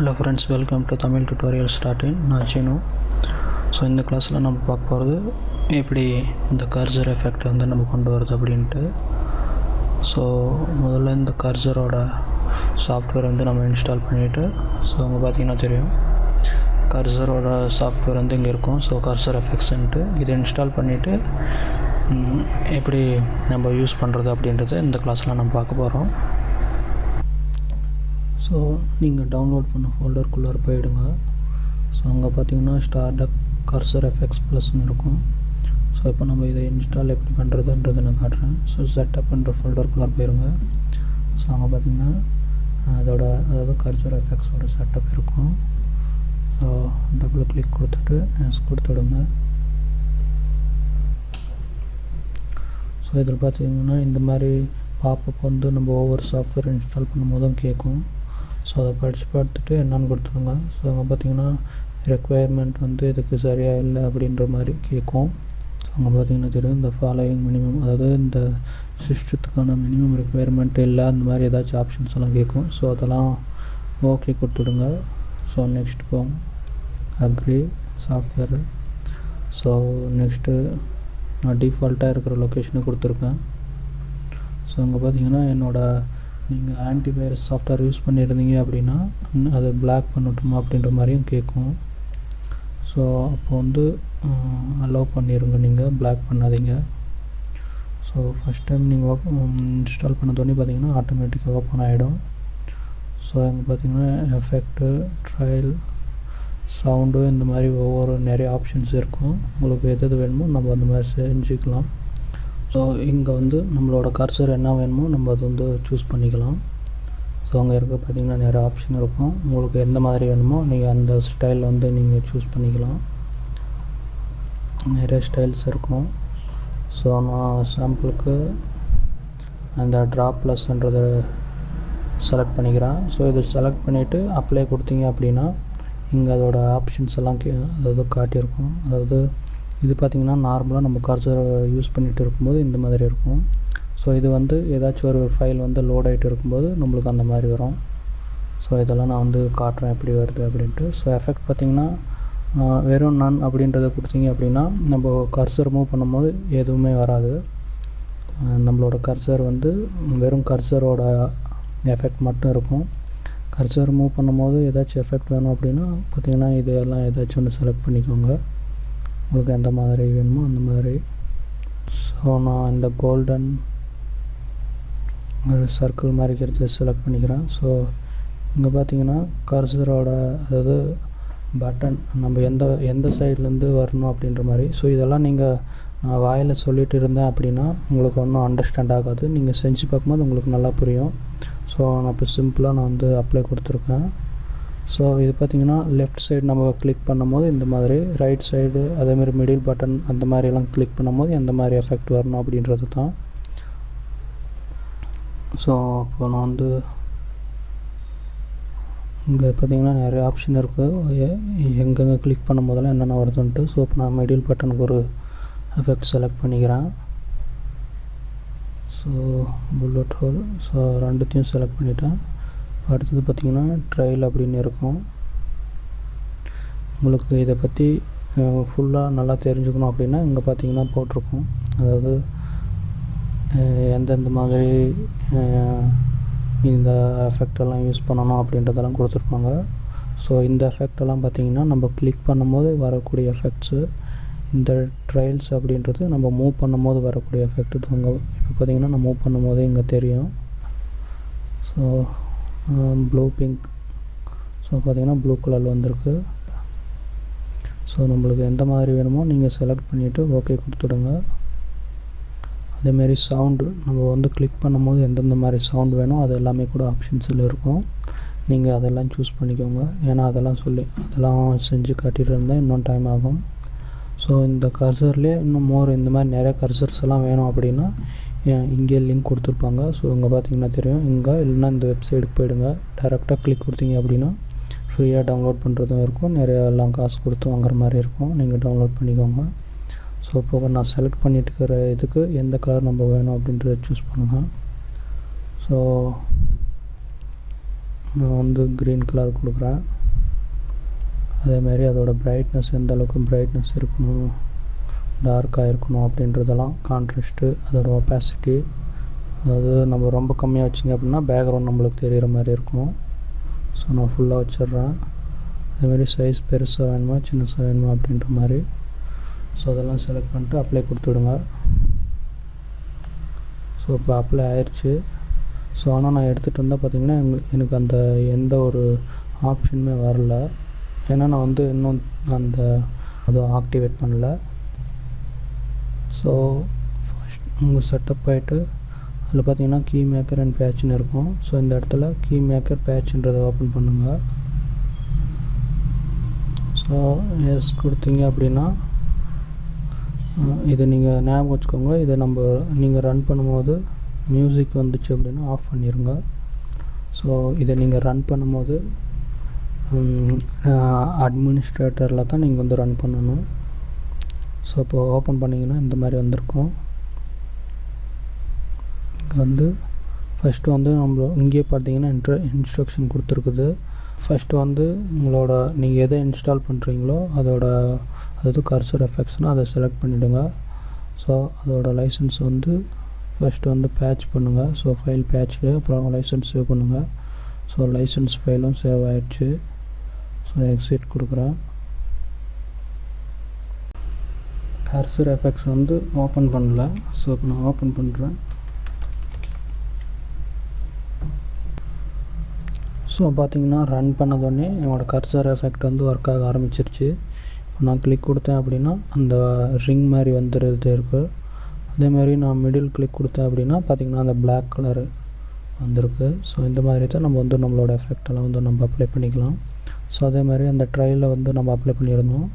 Hello friends welcome to Tamil tutorial starting நான் Seenu. So இந்த கிளாஸில் நம்ம பார்க்க போகிறது எப்படி இந்த கர்சர் எஃபெக்ட் வந்து நம்ம கொண்டு வருது அப்படின்ட்டு. ஸோ முதல்ல இந்த கர்சரோட சாஃப்ட்வேர் வந்து நம்ம இன்ஸ்டால் பண்ணிவிட்டு ஸோ அங்கே பார்த்தீங்கன்னா தெரியும். கர்சரோட சாஃப்ட்வேர் வந்து இங்கே இருக்கும். ஸோ கர்சர் எஃபெக்ட்ஸ்ன்ட்டு இதை இன்ஸ்டால் பண்ணிவிட்டு எப்படி நம்ம யூஸ் பண்ணுறது அப்படின்றத இந்த கிளாஸில் நம்ம பார்க்க போகிறோம் ஸோ நீங்கள் டவுன்லோட் பண்ண ஃபோல்டருக்குள்ளார போயிடுங்க. ஸோ அங்கே பார்த்தீங்கன்னா ஸ்டார்டக் கர்சர் எஃபெக்ட்ஸ் ப்ளஸ்னு இருக்கும். ஸோ இப்போ நம்ம இதை இன்ஸ்டால் எப்படி பண்ணுறதுன்றதை நான் காட்டுறேன். ஸோ செட்டப்ன்ற ஃபோல்டருக்குள்ளார போயிருங்க. ஸோ அங்கே பார்த்தீங்கன்னா அதோட அதாவது கர்சர் எஃபெக்ட்ஸோட செட்டப் இருக்கும். ஸோ டபுள் கிளிக் கொடுத்துட்டு எஸ் கொடுத்துடுங்க ஸோ இதில் பார்த்தீங்கன்னா இந்த மாதிரி பாப்பப் வந்து நம்ம ஒவ்வொரு சாஃப்ட்வேர் இன்ஸ்டால் பண்ணும்போதும் கேட்கும். ஸோ அதை படித்து பார்த்துட்டு என்னென்னு கொடுத்துருங்க. ஸோ அங்கே பார்த்தீங்கன்னா ரெக்குவயர்மெண்ட் வந்து இதுக்கு சரியாக இல்லை அப்படின்ற மாதிரி கேட்கும். ஸோ அங்கே பார்த்தீங்கன்னா தெரியும் இந்த ஃபாலோயிங் மினிமம் அதாவது இந்த சிஸ்டத்துக்கான மினிமம் ரெக்குவயர்மெண்ட் இல்லை அந்த மாதிரி ஏதாச்சும் ஆப்ஷன்ஸ் எல்லாம் கேட்கும். ஸோ அதெல்லாம் ஓகே கொடுத்துடுங்க. ஸோ நெக்ஸ்ட் போங்க. அக்ரி சாஃப்ட்வேர் ஸோ நெக்ஸ்ட்டு நான் டிஃபால்ட்டாக இருக்கிற லொக்கேஷனை கொடுத்துருக்கேன். ஸோ அங்கே பார்த்தீங்கன்னா என்னோடய நீங்கள் ஆன்டிவைரஸ் சாஃப்ட்வேர் யூஸ் பண்ணியிருந்தீங்க அப்படின்னா அதை பிளாக் பண்ணட்டுமா அப்படின்ற மாதிரியும் கேட்கும். ஸோ அப்போ வந்து அலோவ் பண்ணிடுங்க நீங்கள் பிளாக் பண்ணாதீங்க. ஸோ ஃபஸ்ட் டைம் நீங்கள் ஓப்பன் இன்ஸ்டால் பண்ணதோடனே பார்த்தீங்கன்னா ஆட்டோமேட்டிக்காக ஓப்பன் ஆகிடும் ஸோ அங்கே பார்த்தீங்கன்னா எஃபெக்ட்டு ட்ரையல் சவுண்டு இந்த மாதிரி ஒவ்வொரு நிறைய ஆப்ஷன்ஸ் இருக்கும். உங்களுக்கு எது எது வேணுமோ நம்ம அந்த மாதிரி செஞ்சுக்கலாம். ஸோ இங்கே வந்து நம்மளோட கர்சர் என்ன வேணுமோ நம்ம அது வந்து சூஸ் பண்ணிக்கலாம். ஸோ அங்கே இருக்க பார்த்திங்கன்னா நிறைய ஆப்ஷன் இருக்கும். உங்களுக்கு எந்த மாதிரி வேணுமோ நீங்கள் அந்த ஸ்டைல் வந்து நீங்கள் சூஸ் பண்ணிக்கலாம். நிறைய ஸ்டைல்ஸ் இருக்கும். ஸோ நான் சாம்பிளுக்கு அந்த ட்ரா ப்ளஸ்ன்றதை செலக்ட் பண்ணிக்கிறேன். ஸோ இதை செலக்ட் பண்ணிவிட்டு அப்ளை கொடுத்தீங்க அப்படின்னா இங்கே அதோடய ஆப்ஷன்ஸ் எல்லாம் கே அதாவது காட்டியிருக்கும். அதாவது இது பார்த்திங்கன்னா நார்மலாக நம்ம கர்சர் யூஸ் பண்ணிகிட்டு இருக்கும்போது இந்த மாதிரி இருக்கும். ஸோ இது வந்து ஏதாச்சும் ஒரு ஃபைல் வந்து லோட் ஆகிட்டு இருக்கும்போது நம்மளுக்கு அந்த மாதிரி வரும். ஸோ இதெல்லாம் நான் வந்து காட்டுறேன் எப்படி வருது அப்படின்ட்டு. ஸோ எஃபெக்ட் பார்த்திங்கன்னா வெறும் நன் அப்படின்றத கொடுத்தீங்க அப்படின்னா நம்ம கர்சர் மூவ் பண்ணும்போது எதுவுமே வராது. நம்மளோட கர்சர் வந்து வெறும் கர்சரோட எஃபெக்ட் மட்டும் இருக்கும். கர்சர் மூவ் பண்ணும்போது ஏதாச்சும் எஃபெக்ட் வேணும் அப்படின்னா பார்த்திங்கன்னா இது எல்லாம் ஏதாச்சும் ஒன்று செலக்ட் பண்ணிக்கோங்க. உங்களுக்கு எந்த மாதிரி வேணுமோ அந்த மாதிரி. ஸோ நான் இந்த கோல்டன் ஒரு சர்க்கிள் மாதிரி எடுத்து செலக்ட் பண்ணிக்கிறேன். ஸோ இங்கே பார்த்தீங்கன்னா கர்சரோட அதாவது பட்டன் நம்ம எந்த எந்த சைட்லேருந்து வரணும் அப்படின்ற மாதிரி. ஸோ இதெல்லாம் நீங்கள் நான் வாயில் சொல்லிகிட்டு இருந்தேன் அப்படின்னா உங்களுக்கு ஒன்றும் அண்டர்ஸ்டாண்ட் ஆகாது. நீங்கள் செஞ்சு பார்க்கும்போது உங்களுக்கு நல்லா புரியும். ஸோ நான் இப்போ சிம்பிளாக நான் வந்து அப்ளை கொடுத்துருக்கேன். ஸோ இது பார்த்திங்கன்னா லெஃப்ட் சைடு நம்ம கிளிக் பண்ணும்போது இந்த மாதிரி ரைட் சைடு அதேமாதிரி மிடில் பட்டன் அந்த மாதிரியெல்லாம் கிளிக் பண்ணும்போது எந்த மாதிரி எஃபெக்ட் வரணும் அப்படின்றது தான். ஸோ இப்போ நான் வந்து இங்கே பார்த்திங்கன்னா நிறைய ஆப்ஷன் இருக்குது எங்கெங்கே கிளிக் பண்ணும் போதெல்லாம் என்னென்ன வருதுன்ட்டு ஸோ இப்போ நான் மிடில் பட்டனுக்கு ஒரு எஃபெக்ட் செலக்ட் பண்ணிக்கிறேன். ஸோ புல்லட் ஹோல் ஸோ ரெண்டுத்தையும் செலக்ட் பண்ணிவிட்டேன் அடுத்தது பார்த்திங்கன்னா ட்ரையல் அப்படின்னு இருக்கும். உங்களுக்கு இதை பற்றி ஃபுல்லாக நல்லா தெரிஞ்சுக்கணும் அப்படின்னா இங்கே பார்த்திங்கன்னா போட்டிருக்கோம். அதாவது எந்தெந்த மாதிரி இந்த எஃபெக்டெல்லாம் யூஸ் பண்ணணும் அப்படின்றதெல்லாம் கொடுத்துருப்பாங்க. ஸோ இந்த எஃபெக்டெல்லாம் பார்த்திங்கன்னா நம்ம கிளிக் பண்ணும்போது வரக்கூடிய எஃபெக்ட்ஸு இந்த ட்ரையல்ஸ் அப்படின்றது நம்ம மூவ் பண்ணும்போது வரக்கூடிய எஃபெக்ட் இங்கே இப்போ பார்த்திங்கன்னா நான் மூவ் பண்ணும்போதே இங்கே தெரியும். ஸோ ப்ளூ பிங்க் ஸோ பார்த்திங்கன்னா ப்ளூ கலரில் வந்திருக்கு. ஸோ நம்மளுக்கு எந்த மாதிரி வேணுமோ நீங்கள் செலக்ட் பண்ணிவிட்டு ஓகே கொடுத்துடுங்க அதேமாரி சவுண்டு நம்ம வந்து கிளிக் பண்ணும்போது எந்தெந்த மாதிரி சவுண்ட் வேணும் அது எல்லாமே கூட ஆப்ஷன்ஸில் இருக்கும். நீங்கள் அதெல்லாம் சூஸ் பண்ணிக்கோங்க. ஏன்னா அதெல்லாம் சொல்லி அதெல்லாம் செஞ்சு காட்டிகிட்டு இருந்தால் இன்னும் டைம் ஆகும். ஸோ இந்த கர்சர்லேயே இன்னும் மோர் இந்த மாதிரி நிறைய கர்சர்ஸ் எல்லாம் வேணும் அப்படின்னா இங்கே லிங்க் கொடுத்துருப்பாங்க. ஸோ இங்கே பார்த்தீங்கன்னா தெரியும். இங்கே இல்லைன்னா இந்த வெப்சைட்டுக்கு போயிடுங்க. டேரெக்டாக கிளிக் கொடுத்தீங்க அப்படின்னா ஃப்ரீயாக டவுன்லோட் பண்ணுறதும் இருக்கும். நிறையா எல்லாம் காசு கொடுத்து வாங்குற மாதிரி இருக்கும். நீங்கள் டவுன்லோட் பண்ணிக்கோங்க. ஸோ இப்போ நான் செலக்ட் பண்ணிட்டு இருக்கிற இதுக்கு எந்த கலர் நம்ம வேணும் அப்படின்றத சூஸ் பண்ணுங்கள் ஸோ நான் வந்து க்ரீன் கலர் கொடுக்குறேன். அதேமாரி அதோடய பிரைட்னஸ் எந்த அளவுக்கு பிரைட்னஸ் இருக்கணும் டார்க்காக இருக்கணும் அப்படின்றதெல்லாம் கான்ட்ராஸ்ட்டு அதோட ஒப்பாசிட்டி அதாவது நம்ம ரொம்ப கம்மியாக வச்சிங்க அப்படின்னா பேக்ரவுண்ட் நம்மளுக்கு தெரிகிற மாதிரி இருக்கும். ஸோ நான் ஃபுல்லாக வச்சிடுறேன் அதேமாரி சைஸ் பெருசாக வேணுமா சின்னசாக வேணுமா அப்படின்ற மாதிரி. ஸோ அதெல்லாம் செலக்ட் பண்ணிட்டு அப்ளை கொடுத்துடுங்க. ஸோ இப்போ அப்ளை ஆயிடுச்சு ஸோ ஆனால் நான் எடுத்துகிட்டு வந்தால் பார்த்தீங்கன்னா எனக்கு அந்த எந்த ஒரு ஆப்ஷனுமே வரல. ஏன்னா நான் வந்து இன்னும் அந்த அதுவும் ஆக்டிவேட் பண்ணல. ஸோ ஃபஸ்ட் உங்கள் செட்டப் ஆகிட்டு அதில் பார்த்தீங்கன்னா கீ மேக்கர் அண்ட் பேட்ச்னு இருக்கும். ஸோ இந்த இடத்துல கீ மேக்கர் பேட்ச்ன்றதை ஓப்பன் பண்ணுங்கள் ஸோ எஸ் கொடுத்தீங்க அப்படின்னா இதை நீங்கள் ஞாபகம் வச்சுக்கோங்க. இதை நம்ம நீங்கள் ரன் பண்ணும்போது மியூசிக் வந்துச்சு அப்படின்னா ஆஃப் பண்ணிடுங்க ஸோ இதை நீங்கள் ரன் பண்ணும்போது அட்மினிஸ்ட்ரேட்டரில் தான் நீங்கள் வந்து ரன் பண்ணணும். ஸோ இப்போ ஓப்பன் பண்ணிங்கன்னா இந்த மாதிரி வந்திருக்கும். இங்கே வந்து ஃபஸ்ட்டு வந்து நம்ம இங்கேயே பார்த்தீங்கன்னா இன்ட்ர இன்ஸ்ட்ரக்ஷன் கொடுத்துருக்குது. ஃபஸ்ட்டு வந்து உங்களோட நீங்கள் எதை இன்ஸ்டால் பண்ணுறீங்களோ அதோட அதாவது கர்சர் எஃபெக்ட்ஸ்னால் அதை செலக்ட் பண்ணிவிடுங்க ஸோ அதோட லைசன்ஸ் வந்து ஃபஸ்ட்டு வந்து பேட்ச் பண்ணுங்கள் ஸோ ஃபைல் பேட்ச்லேயே அப்புறம் லைசன்ஸ் சேவ் பண்ணுங்கள் ஸோ லைசன்ஸ் ஃபைலும் சேவ் ஆயிடுச்சு. ஸோ எக்ஸிட் கொடுக்குறேன் கர்சர் எஃபெக்ட்ஸ் வந்து ஓப்பன் பண்ணல. ஸோ இப்போ நான் ஓப்பன் பண்ணுறேன் ஸோ பார்த்திங்கன்னா ரன் பண்ணதோடனே என்னோடய கர்சர் எஃபெக்ட் வந்து ஒர்க் ஆக ஆரம்பிச்சிருச்சு. இப்போ நான் கிளிக் கொடுத்தேன் அப்படின்னா அந்த ரிங் மாதிரி வந்துடுது இருக்குது அதே மாதிரி நான் மிடில் கிளிக் கொடுத்தேன் அப்படின்னா பார்த்திங்கன்னா அந்த பிளாக் கலரு வந்திருக்கு. ஸோ இந்த மாதிரி தான் நம்ம வந்து நம்மளோட எஃபெக்டெல்லாம் வந்து நம்ம அப்ளை பண்ணிக்கலாம். ஸோ அதே மாதிரி அந்த ட்ரையலில் வந்து நம்ம அப்ளை பண்ணியிருந்தோம்.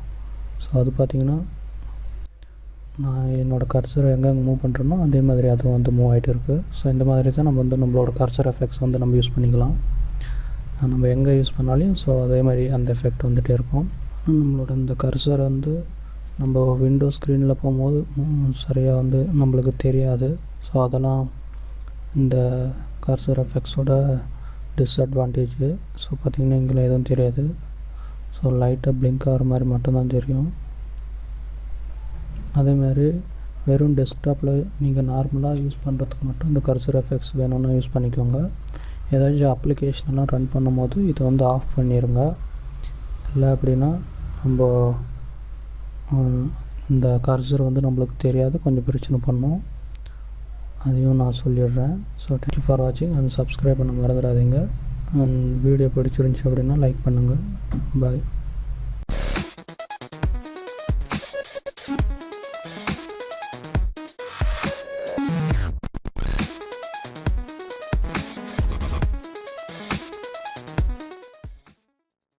ஸோ அது பார்த்திங்கன்னா நான் என்னோடய கர்சரை எங்கெங்கே மூவ் பண்ணுறேனோ அதே மாதிரி அதுவும் வந்து மூவ் ஆகிட்டு இருக்குது ஸோ இந்த மாதிரி தான் நம்ம வந்து நம்மளோட கர்சர் எஃபெக்ட்ஸ் வந்து நம்ம யூஸ் பண்ணிக்கலாம். நம்ம எங்கே யூஸ் பண்ணாலையும் ஸோ அதே மாதிரி அந்த எஃபெக்ட் வந்துகிட்டே இருக்கும். நம்மளோட இந்த கர்சர் வந்து நம்ம விண்டோ ஸ்க்ரீனில் போகும்போது சரியாக வந்து நம்மளுக்கு தெரியாது. ஸோ அதெல்லாம் இந்த கர்சர் எஃபெக்ட்ஸோட டிஸ்அட்வான்டேஜு ஸோ பார்த்திங்கன்னா இங்கே எதுவும் தெரியாது. ஸோ லைட்டாக பிளிங்க் ஆகிற மாதிரி மட்டும்தான் தெரியும். அதே மாதிரி வெறும் டெஸ்க்டாப்பில் நீங்கள் நார்மலாக யூஸ் பண்ணுறதுக்கு மட்டும் இந்த கர்சர் எஃபெக்ட்ஸ் வேணும்னா யூஸ் பண்ணிக்கோங்க. ஏதாச்சும் அப்ளிகேஷன்லாம் ரன் பண்ணும்போது இதை வந்து ஆஃப் பண்ணிடுங்க இல்லை அப்படின்னா நம்ம இந்த கர்சர் வந்து நம்மளுக்கு தெரியாது. கொஞ்சம் பிரச்சனை பண்ணும். அதையும் நான் சொல்லிடுறேன். ஸோ தேங்க்யூ ஃபார் வாட்சிங் அண்ட் சப்ஸ்கிரைப் பண்ண மறந்துடாதீங்க. அண்ட் வீடியோ பிடிச்சிருந்துச்சி அப்படின்னா லைக் பண்ணுங்கள் பாய்